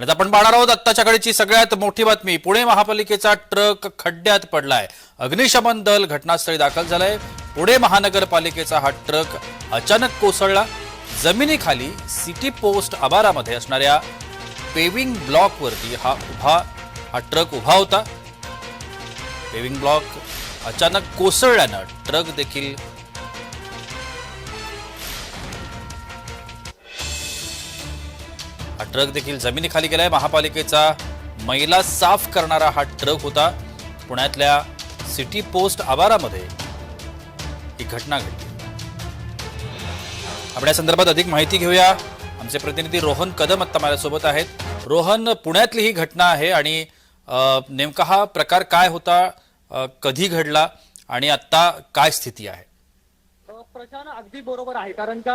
आणि आपण पाहणार आहोत आत्ताच्या घडीची सगळ्यात मोठी बातमी. पुणे महापालिकेचा ट्रक खड्ड्यात पडलाय. अग्निशमन दल घटनास्थळी दाखल झालंय. पुणे महानगरपालिकेचा हा ट्रक अचानक कोसळला. जमिनीखाली सिटी पोस्ट आभारामध्ये असणाऱ्या पेविंग ब्लॉकवरती हा उभा हा ट्रक उभा होता. पेविंग ब्लॉक अचानक कोसळल्यानं ट्रक देखील हा ट्रक देखील जमिनीखाली गेलाय महापालिकेचा मैला साफ करणारा हा ट्रक होता. पुण्यातल्या सिटी पोस्ट आवारामध्ये ही घटना घडली. आपण या संदर्भात अधिक माहिती घेऊया. आमचे प्रतिनिधी रोहन कदम आत्ता माझ्यासोबत आहेत. रोहन पुण्यातली ही घटना आहे आणि नेमका हा प्रकार काय होता? कधी घडला? आणि आत्ता काय स्थिती आहे? प्रशांत अगदी बरोबर आहे. कारण का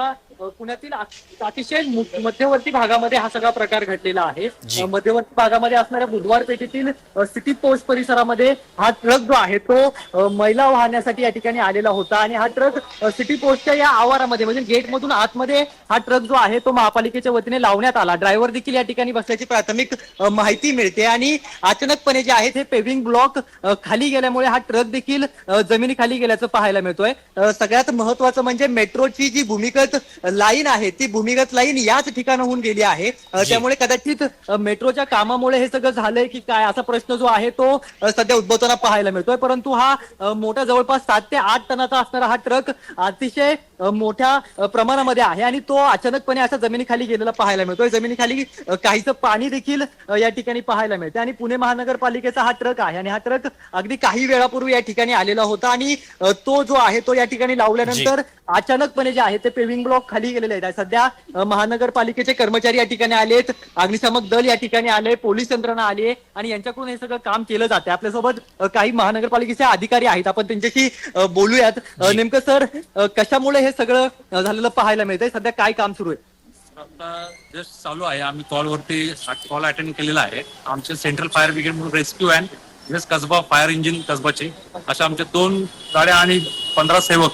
पुण्यातील अत- अतिशय मध्यवर्ती भागामध्ये हा सगळा प्रकार घडलेला आहे. मध्यवर्ती भागामध्ये असणाऱ्या बुधवार पेठेतील सिटी पोस्ट परिसरामध्ये हा ट्रक जो आहे तो मैला वाहण्यासाठी या ठिकाणी आलेला होता. आणि हा ट्रक सिटी पोस्टच्या या आवारामध्ये म्हणजे गेटमधून आतमध्ये हा ट्रक जो आहे तो महापालिकेच्या वतीने लावण्यात आला. ड्रायव्हर देखील या ठिकाणी बसल्याची प्राथमिक माहिती मिळते. आणि अचानकपणे जे आहेत हे पेविंग ब्लॉक खाली गेल्यामुळे हा ट्रक देखील जमिनीखाली गेल्याचं पाहायला मिळतोय. सगळ्यात महत्वाचं म्हणजे मेट्रोची जी भूमिगत लाईन आहे ती भूमिगत लाईन याच ठिकाणाहून गेली आहे. त्यामुळे कदाचित मेट्रोच्या कामामुळे हे सगळं झालंय की काय? असा प्रश्न जो आहे तो सध्या उद्भवताना पाहायला मिळतोय. परंतु हा मोठा जवळपास सात ते आठ टनाचा असणारा हा ट्रक अतिशय मोठ्या प्रमाणामध्ये आहे आणि तो अचानकपणे असा जमिनीखाली गेलेला पाहायला मिळतोय. जमिनीखाली काहीचं पाणी देखील या ठिकाणी पाहायला मिळते आणि पुणे महानगरपालिकेचा हा ट्रक आहे आणि हा ट्रक अगदी काही वेळापूर्वी या ठिकाणी आलेला होता आणि तो जो आहे तो या ठिकाणी लावल्यानंतर अचानकपणे जे आहे ते पेविंग ब्लॉक खाली गेलेले आहेत. सध्या महानगरपालिकेचे कर्मचारी या ठिकाणी आलेत. अग्निशामक दल या ठिकाणी आले पोलीस यंत्रणा आली आहे. आणि यांच्याकडून हे सगळं काम केलं जाते आपल्यासोबत काही महानगरपालिकेचे अधिकारी आहेत. आपण त्यांच्याशी बोलूयात. नेमकं सर कशामुळे हे सगळं झालेलं पाहायला मिळतंय? सध्या काय काम सुरू आहे? आता जस्ट चालू आहे. आम्ही कॉलवरती कॉल अटेंड केलेला आहे. आमचे सेंट्रल फायर ब्रिगेड म्हणून rescue and Kasba fire engine कसबाचे. अशा आमच्या दोन गाड्या आणि पंधरा सेवक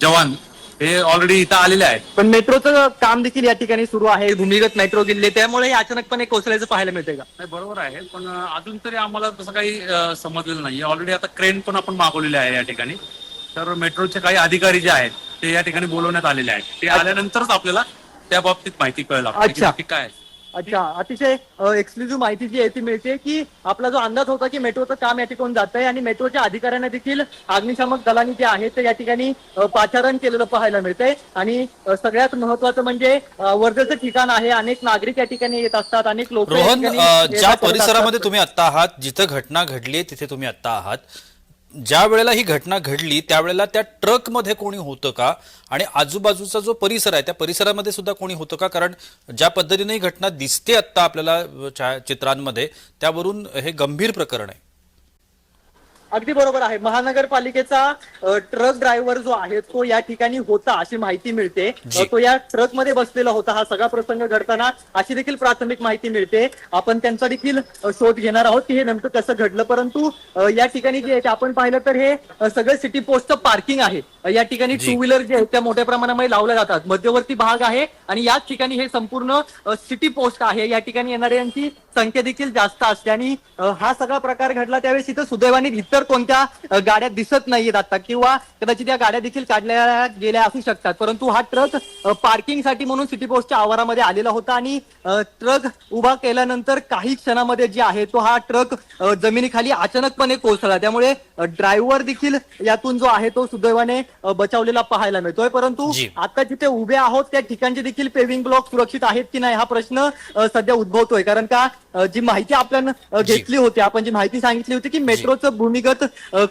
जवान हे ऑलरेडी इथं आलेले आहेत. पण मेट्रोचं काम देखील या ठिकाणी सुरू आहे भूमिगत मेट्रो गेले त्यामुळे हे अचानकपणे कोसळायचं पाहायला मिळतंय का? नाही, बरोबर आहे पण अजून तरी आम्हाला तसं काही अं, समजलेलं नाही. ऑलरेडी आता क्रेन पण आपण मागवलेले आहे या ठिकाणी. तर मेट्रोचे काही अधिकारी जे आहेत ते या ठिकाणी बोलवण्यात आलेले आहेत. ते आल्यानंतरच आपल्याला त्या बाबतीत माहिती कळेल आपल्याला. की अच्छा. नक्की काय आहे. अच्छा अतिशय एक्सक्लुझिव्ह माहिती जी आहे ती मिळते की आपला जो अंदाज होता की मेट्रोचं काम या ठिकाणी जात आहे आणि मेट्रोच्या अधिकाऱ्यांना देखील अग्निशामक दलांनी जे आहे ते या ठिकाणी पाचारण केलेलं पाहायला मिळतंय. आणि सगळ्यात महत्वाचं म्हणजे वर्धेचं ठिकाण आहे. अनेक नागरिक या ठिकाणी येत असतात. अनेक लोक ज्या परिसरामध्ये तुम्ही आत्ता आहात जिथं घटना घडली तिथे तुम्ही आत्ता आहात. ज्या वेळेला ही घटना घडली त्यावेळेला त्या ट्रकमध्ये कोणी होतं का? आणि आजूबाजूचा जो परिसर आहे त्या परिसरामध्ये सुद्धा कोणी होतं का? कारण ज्या पद्धतीने ही घटना दिसते आत्ता आपल्याला चित्रांमध्ये त्यावरून हे गंभीर प्रकरण आहे. अगदी बरोबर आहे. महानगरपालिकेचा ट्रक ड्रायव्हर जो आहे तो या ठिकाणी होता अशी माहिती मिळते. तो या ट्रकमध्ये बसलेला होता. हा सगळा प्रसंग घडताना अशी देखील प्राथमिक माहिती मिळते. आपण त्यांचा देखील शोध घेणार आहोत की हे नेमकं कसं घडलं. परंतु या ठिकाणी जे आहे आपण पाहिलं तर हे सगळं सिटी पोस्टचं पार्किंग आहे. या ठिकाणी. टू व्हीलर जे आहेत त्या मोठ्या प्रमाणामध्ये लावल्या जातात. मध्यवर्ती भाग आहे आणि याच ठिकाणी हे संपूर्ण सिटी पोस्ट आहे. या ठिकाणी येणाऱ्यांची संख्या देखील जास्त असते आणि हा सगळा प्रकार घडला. त्यावेळेस इथं सुदैवाने इतर कोणत्या गाड्या दिसत नाहीयेत आता किंवा कदाचित या गाड्या देखील काढल्या गेल्या असू शकतात. परंतु हा ट्रक पार्किंगसाठी म्हणून सिटी पोस्टच्या आवारामध्ये आलेला होता आणि ट्रक उभा केल्यानंतर काही क्षणामध्ये जे आहे तो हा ट्रक जमिनीखाली अचानकपणे कोसळला. त्यामुळे ड्रायव्हर देखील यातून जो आहे तो सुदैवाने बचावलेला पाहायला मिळतोय. परंतु. आता जिथे उभे आहोत त्या ठिकाणचे देखील पेविंग ब्लॉक सुरक्षित आहेत की नाही हा प्रश्न सध्या उद्भवतोय. कारण का जी माहिती जी. घेतली होती आपण जी माहिती सांगितली होती की मेट्रोचं भूमिगत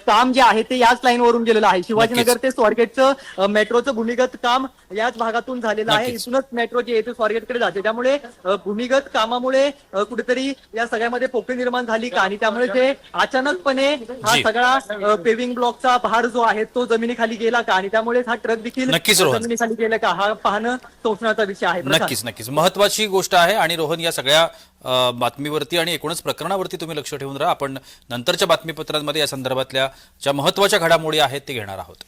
काम जे आहे ते याच लाईन वरून गेलेलं आहे शिवाजीनगर ते स्वारगेटचं मेट्रोचं भूमिगत काम याच भागातून झालेलं आहे. इथूनच मेट्रो जे आहे ते स्वारगेटकडे जाते त्यामुळे भूमिगत कामामुळे कुठेतरी या सगळ्यामध्ये पोकळी निर्माण झाली का आणि त्यामुळे ते अचानकपणे हा. सगळा पेविंग ब्लॉकचा भार जो आहे तो जमिनीखाली गेला का आणि त्यामुळे हा ट्रक देखील. जमिनीखाली गेला का हा पाहणं शोषणाचा विषय आहे. नक्कीच नक्कीच महत्वाची गोष्ट आहे आणि रोहन या सगळ्या बातमीवरती आणि एकूणच प्रकरणावरती तुम्ही लक्ष ठेवून राहा. आपण नंतरच्या बातमीपत्रांमध्ये या संदर्भातल्या ज्या महत्त्वाच्या घडामोडी आहेत ते घेणार आहोत.